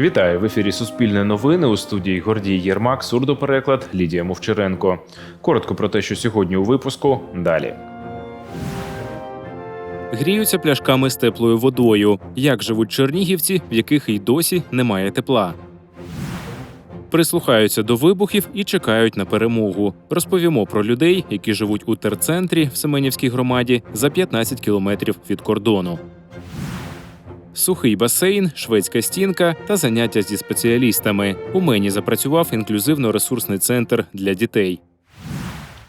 Вітаю в ефірі Суспільне новини у студії Гордій Єрмак, сурдопереклад Лідія Мовчаренко. Коротко про те, що сьогодні у випуску. Далі. Гріються пляшками з теплою водою. Як живуть чернігівці, в яких й досі немає тепла. Прислухаються до вибухів і чекають на перемогу. Розповімо про людей, які живуть у терцентрі в Семенівській громаді за 15 кілометрів від кордону. Сухий басейн, шведська стінка та заняття зі спеціалістами. У мені запрацював інклюзивно-ресурсний центр для дітей.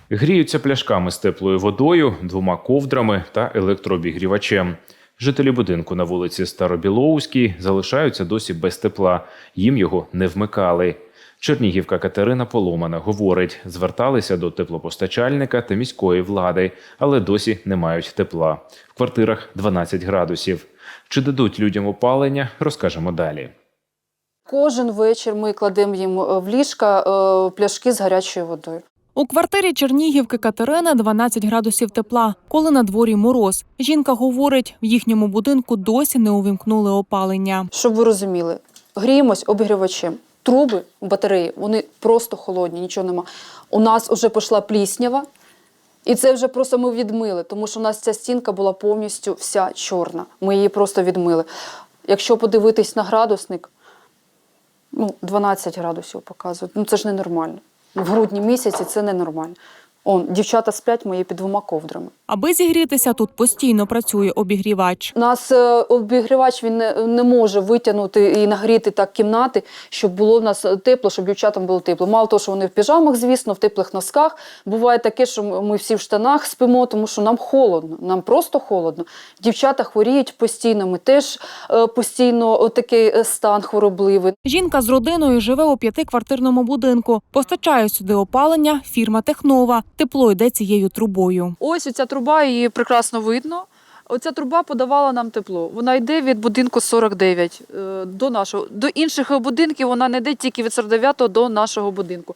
Гріються пляшками з теплою водою, двома ковдрами та електрообігрівачем. Жителі будинку на вулиці Старобілоуській залишаються досі без тепла. Їм його не вмикали. Чернігівка Катерина Поломана говорить, зверталися до теплопостачальника та міської влади, але досі не мають тепла. В квартирах 12 градусів. Чи дадуть людям опалення, розкажемо далі. Кожен вечір ми кладемо їм е, в ліжка е, пляшки з гарячою водою. У квартирі Чернігівки Катерини 12 градусів тепла, коли на дворі мороз. Жінка говорить, в їхньому будинку досі не увімкнули опалення. Щоб ви розуміли, гріємось обігрівачем. Труби батареї, вони просто холодні, нічого нема. У нас вже пішла пліснява, і це вже просто ми відмили, тому що у нас ця стінка була повністю вся чорна. Ми її просто відмили. Якщо подивитись на градусник, ну, 12 градусів показують. Ну це ж ненормально. В грудні місяці це ненормально. Он, дівчата сплять мої під двома ковдрами. Аби зігрітися, тут постійно працює обігрівач. У нас е, обігрівач він не, не може витягнути і нагріти так кімнати, щоб було в нас тепло, щоб дівчатам було тепло. Мало того, що вони в піжамах, звісно, в теплих носках. Буває таке, що ми всі в штанах спимо, тому що нам холодно, нам просто холодно. Дівчата хворіють постійно. Ми теж е, постійно такий е, стан хворобливий. Жінка з родиною живе у п'ятиквартирному будинку. Постачає сюди опалення фірма Технова. Тепло йде цією трубою. Ось оця труба, її прекрасно видно. Оця труба подавала нам тепло. Вона йде від будинку 49 е, до нашого. До інших будинків вона не йде тільки від 49 до нашого будинку.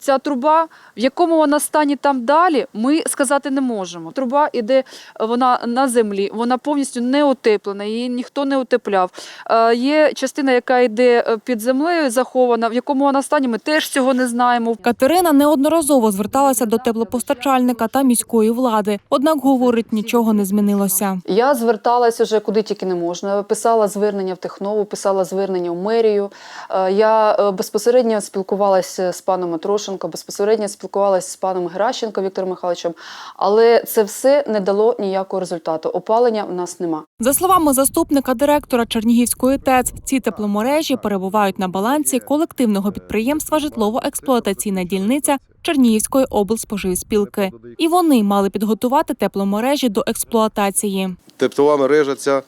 Ця труба, в якому вона стані там далі, ми сказати не можемо. Труба іде, вона на землі, вона повністю не утеплена, її ніхто не утепляв. Е, Є частина, яка йде е, під землею захована, в якому вона стані, ми теж цього не знаємо. Катерина неодноразово зверталася до теплопостачальника та міської влади. Однак говорить, нічого не змінилося. Я зверталася вже куди тільки не можна. Писала звернення в Технову, писала звернення в мерію. Е, Я безпосередньо спілкувалася з паном Матрошенко, безпосередньо спілкувалася з паном Геращенко Віктором Михайловичем, але це все не дало ніякого результату. Опалення в нас нема. За словами заступника директора Чернігівської ТЕЦ, ці тепломережі перебувають на балансі колективного підприємства Житлово-експлуатаційна дільниця Чернігівської облспоживспілки. І вони мали підготувати тепломережі до експлуатації. Теплова мережа ця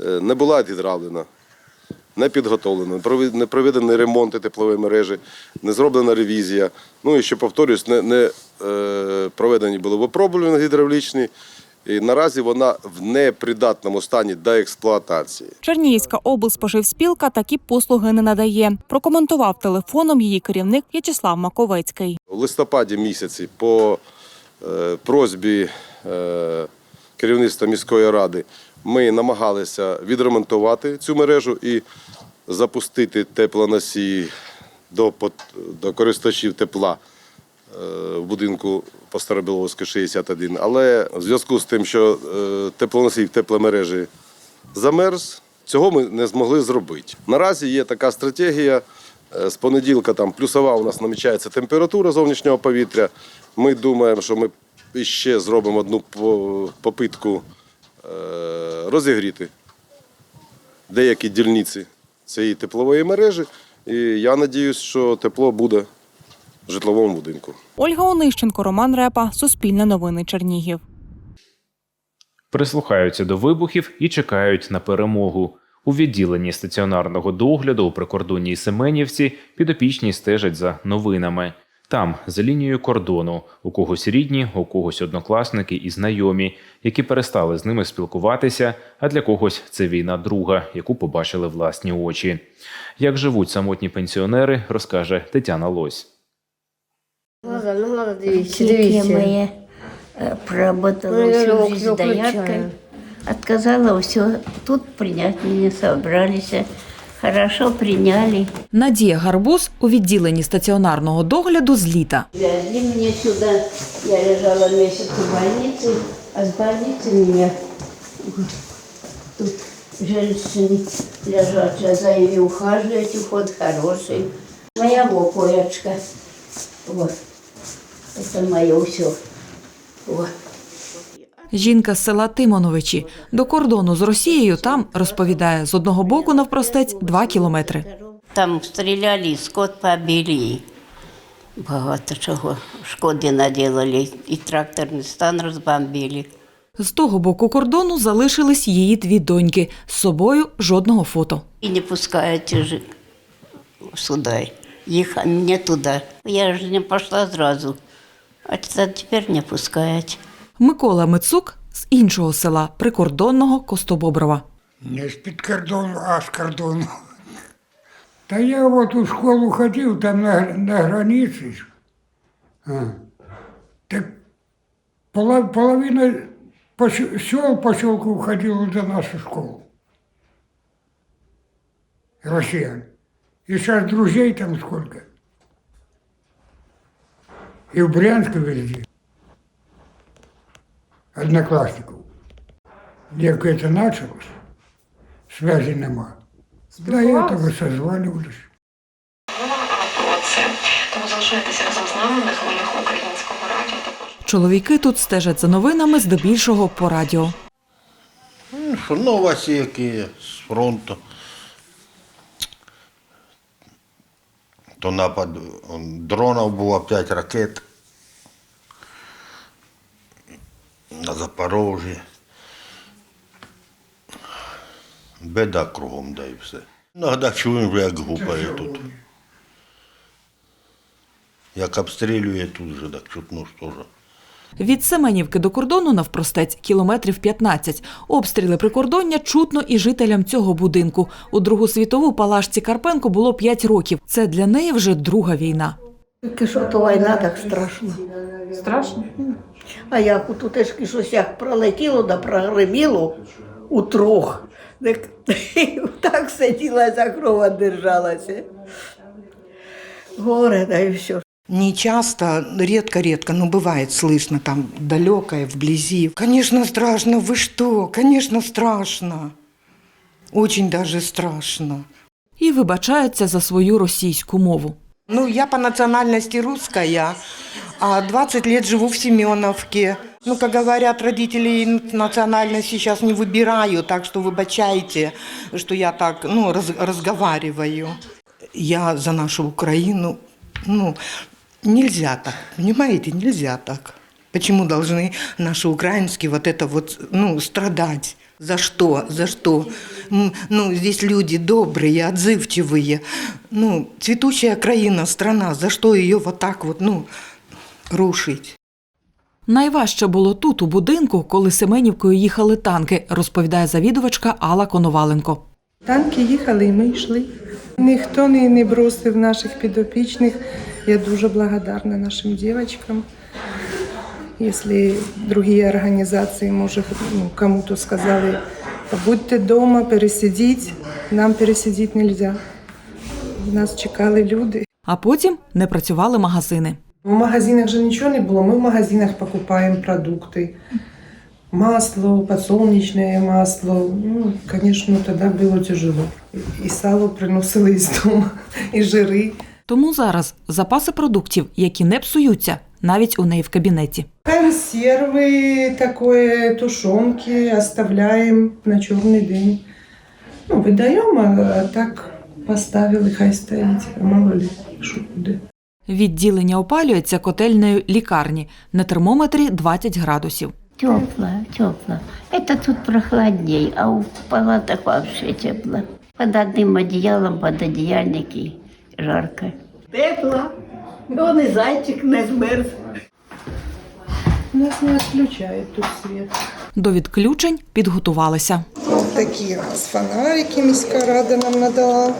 е, не була відравлена, не підготовлена, провед- не проведені ремонти теплової мережі, не зроблена ревізія. Ну і ще повторюсь, не, не е, проведені були випробування гідравлічні. І наразі вона в непридатному стані до експлуатації. Чернігівська облспоживспілка такі послуги не надає. Прокоментував телефоном її керівник В'ячеслав Маковецький. У листопаді місяці по е, просьбі е, керівництва міської ради ми намагалися відремонтувати цю мережу і запустити теплоносії до, до користувачів тепла е, в будинку по Старобіловську 61. Але в зв'язку з тим, що е, теплоносій в тепломережі замерз, цього ми не змогли зробити. Наразі є така стратегія. Е, З понеділка там плюсова у нас намічається температура зовнішнього повітря. Ми думаємо, що ми ще зробимо одну попитку розігріти деякі дільниці цієї теплової мережі. І я сподіваюся, що тепло буде в житловому будинку. Ольга Онищенко, Роман Репа, Суспільне новини Чернігів. Прислухаються до вибухів і чекають на перемогу. У відділенні стаціонарного догляду у прикордонній Семенівці підопічні стежать за новинами. Там, за лінією кордону, у когось рідні, у когось однокласники і знайомі, які перестали з ними спілкуватися, а для когось це війна друга, яку побачили власні очі. Як живуть самотні пенсіонери, розкаже Тетяна Лось. Глаза, ну глаза дивіться, дивіться. моя е, проработала Ну, всю жизнь дояркой. Отказала все. Тут принять меня собрались Хорошо прийняли. Надія Гарбуз у відділенні стаціонарного догляду з літа. Привезли меня сюда. Я лежала месяц в больнице, а с больницы меня вот тут женщины лежачие за ими ухаживать, уход хороший. Моя вот коечка. Вот. Это мое все. Вот. Жінка з села Тимоновичі до кордону з Росією там розповідає з одного боку навпростець два кілометри. Там стріляли, скот побили. Багато чого. Шкоди наделали. І тракторний стан розбомбили. З того боку кордону залишились її дві доньки. З собою жодного фото. І не пускають сюди. Їх а не туди. Я ж не пішла зразу. А тепер не пускають. Микола Мицук з іншого села прикордонного Костобоброва. Не з-під кордону, а з кордону. Та я от у школу ходив, там на, на границі. Так половина сел поселку ходила до нашу школу. Россиян. И сейчас друзей там сколько. И в Брянске везде. Одноклассников. Як это началось, связи нема. До этого созванивались. це. Тому залишайтеся разом з нами на хвилях українського радіо. Чоловіки тут стежать за новинами здебільшого по радіо. Ну, що новості які з фронту. То напад он, дронів було 5 ракет на Запорожжі. Беда кругом, да і все. Іноді чуємо, як гупає тут. Як обстрілює тут же, так чутно ж теж. Від Семенівки до кордону навпростець кілометрів 15. Обстріли прикордоння чутно і жителям цього будинку. У Другу світову Палашці Карпенко було 5 років. Це для неї вже друга війна. Тільки що то війна так страшно. Страшно? А як тут тешки щось як пролетіло да прогреміло у трох. Так, так сиділа за крова держалася. Горе, да і все. Не часто, редко-редко, но бывает слышно там далекое, вблизи. Конечно, страшно. Вы что? Конечно, страшно. Очень даже страшно. І вибачається за свою російську мову. Ну, я по национальности русская, а 20 лет живу в Семеновке. Ну, как говорят, родители национальность сейчас не выбираю, так что выбачайте, что я так, ну, раз- разговариваю. Я за нашу Украину, ну, нельзя так, понимаете, нельзя так. Почему должны наши украинские вот это вот, ну, страдать? За что? За что? М, Ну, здесь люди добрые, отзывчивые. Ну, цветущая краина, страна. За что ее вот так вот, ну, рушить? Найважче було тут, у будинку, коли Семенівкою їхали танки, розповідає завідувачка Алла Коноваленко. Танки їхали і ми йшли. Ніхто не, не бросив наших підопічних. Я дуже благодарна нашим дівчаткам. Якщо другі організації, може, ну, кому-то сказали, побудьте вдома, пересидіть, нам пересидіти не можна. Нас чекали люди. А потім не працювали магазини. В магазинах же нічого не було. Ми в магазинах покупаємо продукти. Масло, подсолнечное масло. Ну, конечно, тогда было тяжело. І сало приносили із дому, і жири. Тому зараз запаси продуктів, які не псуються, навіть у неї в кабінеті. Консерви, такое, тушонки оставляємо на чорний день. Ну, видаємо, а так поставили, хай стоїть. А Мало ли, що буде. Відділення опалюється котельнею лікарні на термометрі 20 градусів. Тепло, тепло. Это тут прохладней, а в палатах вообще тепло. Под одним одеялом, под одеяльники жарко. Тепло. Он і зайчик не змерз. Нас не відключають тут світ. До відключень підготувалися. Ось такі у нас фонарики міська рада нам надала.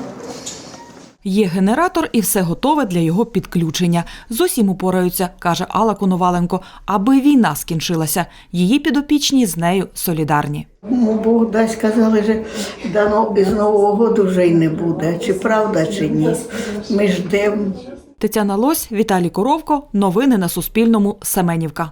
Є генератор і все готове для його підключення. З усім упораються, каже Алла Коноваленко, аби війна скінчилася. Її підопічні з нею солідарні. Ну, Бог дасть, сказали, що дано без Нового року вже й не буде. Чи правда, чи ні. Ми ждемо. Тетяна Лось, Віталій Коровко. Новини на Суспільному. Семенівка.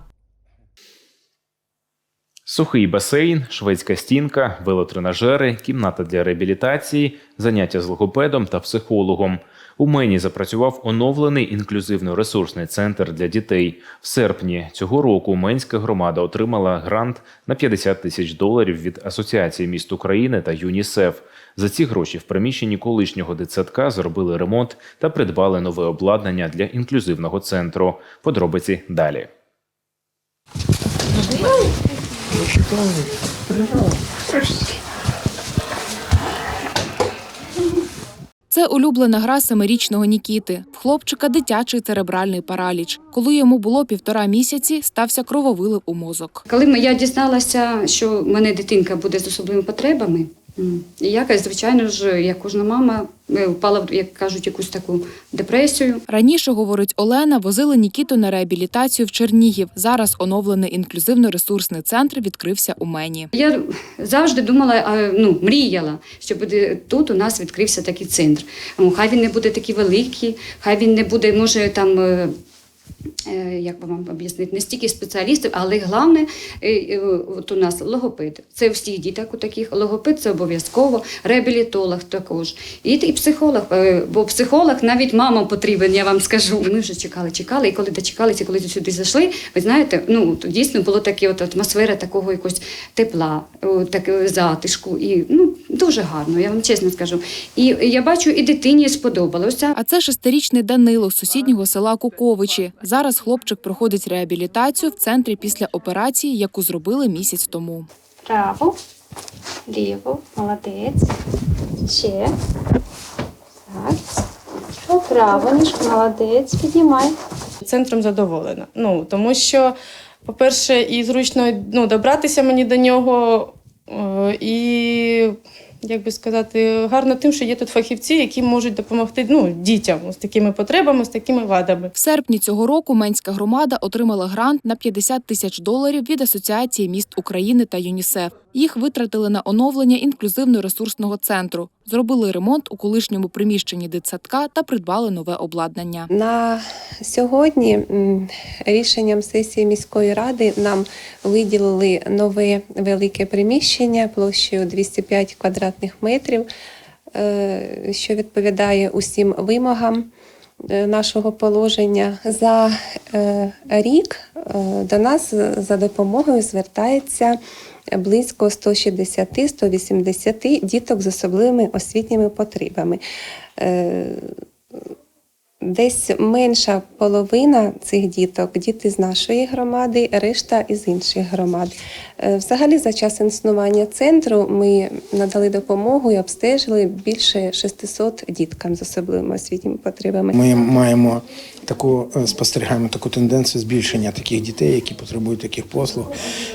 Сухий басейн, шведська стінка, велотренажери, кімната для реабілітації, заняття з логопедом та психологом. У Мені запрацював оновлений інклюзивно-ресурсний центр для дітей. В серпні цього року Менська громада отримала грант на 50 тисяч доларів від Асоціації міст України та ЮНІСЕФ. За ці гроші в приміщенні колишнього дитсадка зробили ремонт та придбали нове обладнання для інклюзивного центру. Подробиці далі. Це улюблена гра семирічного Нікіти. В хлопчика дитячий церебральний параліч. Коли йому було півтора місяці, стався крововилив у мозок. Коли я дізналася, що в мене дитинка буде з особливими потребами, і я, звичайно ж, як кожна мама, е, впала в як кажуть, якусь таку депресію. Раніше, говорить Олена, возили Нікіту на реабілітацію в Чернігів. Зараз оновлений інклюзивно-ресурсний центр відкрився у Мені. Я завжди думала, ну, мріяла, що буде тут у нас відкрився такий центр. Хай він не буде такий великий, хай він не буде, може, там. Е, Як би вам об'яснити, не стільки спеціалістів, але головне, е, е, от у нас логопед. Це у всіх діток у таких. Логопед це обов'язково, реабілітолог також. І, і психолог, бо психолог навіть мамам потрібен, я вам скажу. Ми вже чекали, чекали, і коли дочекалися, коли сюди зайшли, ви знаєте, ну дійсно було таке от атмосфера такого якогось тепла, такого затишку. І ну дуже гарно, я вам чесно скажу. І я бачу, і дитині сподобалося. А це шестирічний Данило з сусіднього села Куковичі. Зараз хлопчик проходить реабілітацію в центрі після операції, яку зробили місяць тому. Право, ліво, молодець. Ще. Так. Право, ніжку, молодець. Піднімай. Центром задоволена. Ну, тому що, по-перше, і зручно ну, добратися мені до нього, е, і, як би сказати, гарно тим, що є тут фахівці, які можуть допомогти ну, дітям з такими потребами, з такими вадами. В серпні цього року Менська громада отримала грант на 50 тисяч доларів від Асоціації міст України та ЮНІСЕФ. Їх витратили на оновлення інклюзивно-ресурсного центру, зробили ремонт у колишньому приміщенні дитсадка та придбали нове обладнання. На сьогодні рішенням сесії міської ради нам виділили нове велике приміщення площею 205 квадратних метрів, е, що відповідає усім вимогам е, нашого положення. За е, рік до нас за допомогою звертається близько 160-180 діток з особливими освітніми потребами. Десь менша половина цих діток діти з нашої громади, решта із інших громад. Е, Взагалі, за час існування центру ми надали допомогу і обстежили більше 600 діткам з особливими освітніми потребами. Ми маємо таку е, спостерігаємо таку тенденцію збільшення таких дітей, які потребують таких послуг.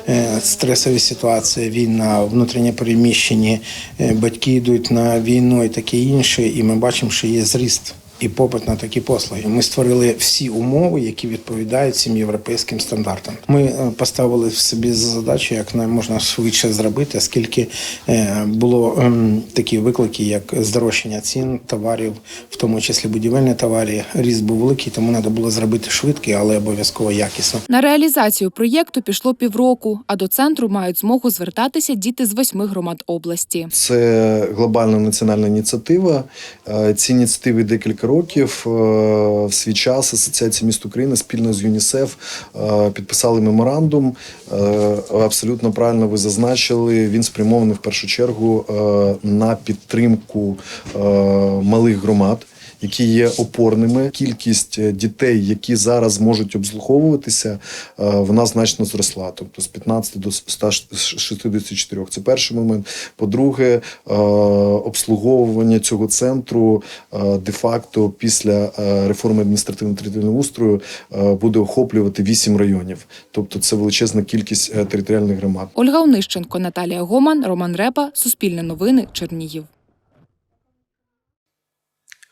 Е, Стресові ситуації, війна, внутрішнє переміщені, е, батьки йдуть на війну і таке інше, і ми бачимо, що є зріст. І попит на такі послуги. Ми створили всі умови, які відповідають цим європейським стандартам. Ми е, поставили собі за задачу, як можна швидше зробити, оскільки е, було ем, такі виклики, як здорожчання цін товарів, в тому числі будівельні товари. Ріст був великий, тому треба було зробити швидко, але обов'язково якісно. На реалізацію проєкту пішло півроку, а до центру мають змогу звертатися діти з восьми громад області. Це глобальна національна ініціатива. Е, Ці ініціативи декілька років. Е, В свій час Асоціація міст України спільно з ЮНІСЕФ е, підписали меморандум. Е, Абсолютно правильно ви зазначили. Він спрямований в першу чергу на підтримку малих громад. Які є опорними, кількість е, дітей, які зараз можуть обслуговуватися, е, вона значно зросла, тобто з 15 до 164. Це перший момент. По-друге, е, обслуговування цього центру де-факто після реформи адміністративно-територіального устрою е, буде охоплювати 8 районів. Тобто це величезна кількість територіальних громад. Ольга Онищенко, Наталія Гоман, Роман Репа, Суспільне новини, Чернігів.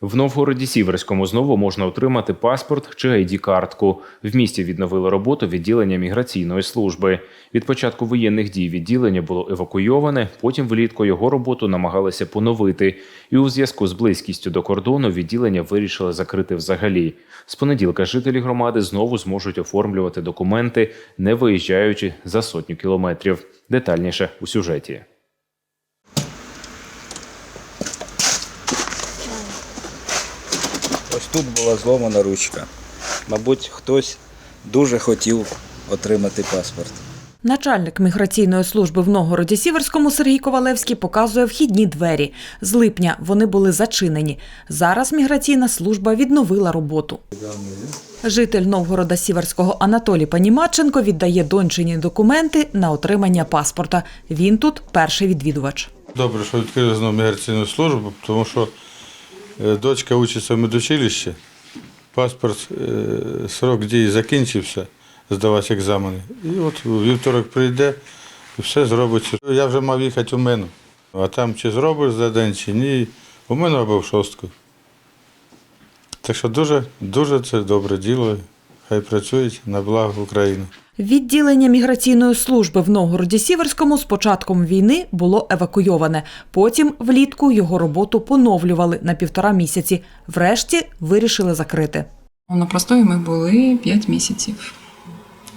В Новгороді Сіверському знову можна отримати паспорт чи ID-картку. В місті відновили роботу відділення міграційної служби. Від початку воєнних дій відділення було евакуйоване. Потім влітку його роботу намагалися поновити. І у зв'язку з близькістю до кордону відділення вирішили закрити взагалі. З понеділка жителі громади знову зможуть оформлювати документи, не виїжджаючи за сотню кілометрів. Детальніше у сюжеті. Тут була зломана ручка. Мабуть, хтось дуже хотів отримати паспорт. Начальник міграційної служби в Новгороді Сіверському Сергій Ковалевський показує вхідні двері. З липня вони були зачинені. Зараз міграційна служба відновила роботу. Житель Новгорода Сіверського Анатолій Панімаченко віддає дончині документи на отримання паспорта. Він тут перший відвідувач. Добре, що відкрили знову міграційну службу, тому що дочка учиться в медучилищі, паспорт, е, срок дії закінчився, здавати екзамени. І от вівторок прийде і все зробиться. Я вже мав їхати у мене. А там чи зробиш за день, чи ні, у мене або в шостку. Так що дуже, дуже це добре діло. Хай працюють на благо України. Відділення міграційної служби в Новгороді Сіверському з початком війни було евакуйоване. Потім влітку його роботу поновлювали на півтора місяці. Врешті вирішили закрити. На простої ми були 5 місяців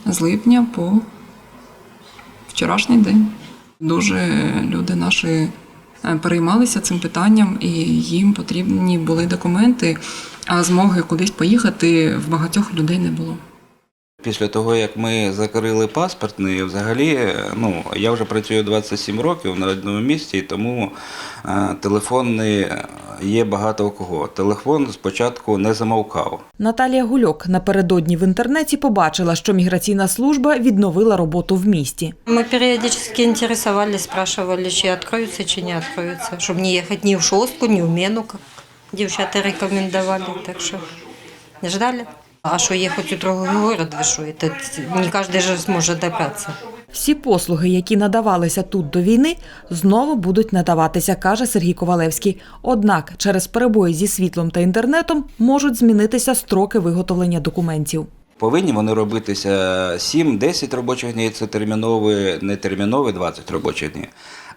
з липня по вчорашній день. Дуже люди наші е, переймалися цим питанням, і їм потрібні були документи, а змоги кудись поїхати в багатьох людей не було. Після того, як ми закрили паспортний, взагалі, ну, я вже працюю 27 років на одному місці, і тому е, телефонний є багато у кого. Телефон спочатку не замовкав. Наталія Гульок напередодні в інтернеті побачила, що міграційна служба відновила роботу в місті. Мы периодически интересовались, спрашивали, чи откроются, чи не откроются. Чтобы не ехать ни в шостку, ни в мену, как девчата рекомендовали. Так что ждали. А что ехать у другой город, вы что, это не каждый же сможет добраться. Всі послуги, які надавалися тут до війни, знову будуть надаватися, каже Сергій Ковалевський. Однак через перебої зі світлом та інтернетом можуть змінитися строки виготовлення документів. Повинні вони робитися 7-10 робочих днів, це термінові, не термінові 20 робочих днів.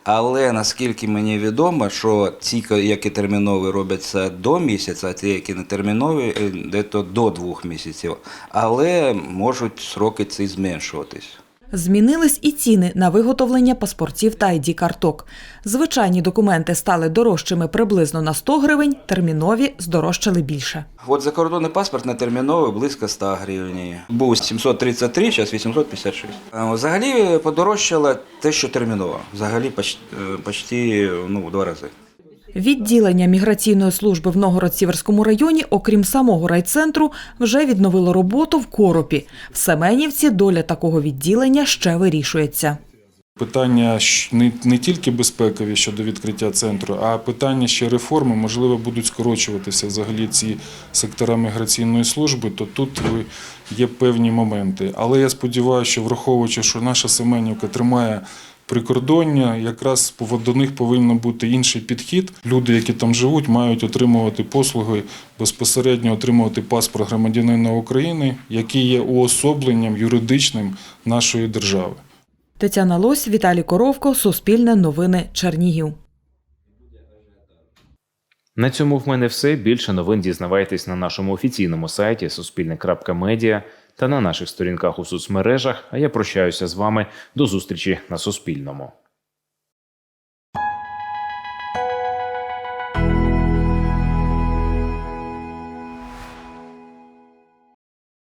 Але наскільки мені відомо, що ці, які термінові робляться до місяця, а ті, які не термінові, де то до двох місяців. Але можуть сроки ці зменшуватись. Змінились і ціни на виготовлення паспортів та id карток. Звичайні документи стали дорожчими приблизно на 100 гривень, термінові здорожчали більше. От закордонний паспорт на терміновий близько 100 гривень. Був 733, зараз 856. Взагалі подорожчало те, що терміново. Взагалі почти, почти ну, два рази. Відділення міграційної служби в Новгород-Сіверському районі, окрім самого райцентру, вже відновило роботу в Коропі. В Семенівці доля такого відділення ще вирішується. Питання не, тільки безпекові щодо відкриття центру, а питання ще реформи, можливо, будуть скорочуватися взагалі ці сектора міграційної служби, то тут є певні моменти. Але я сподіваюся, що враховуючи, що наша Семенівка тримає прикордоння, якраз до них повинен бути інший підхід. Люди, які там живуть, мають отримувати послуги, безпосередньо отримувати паспорт громадянина України, який є уособленням юридичним нашої держави. Тетяна Лось, Віталій Коровко, Суспільне новини, Чернігів. На цьому в мене все. Більше новин дізнавайтесь на нашому офіційному сайті суспільне.медіа та на наших сторінках у соцмережах. А я прощаюся з вами до зустрічі на Суспільному.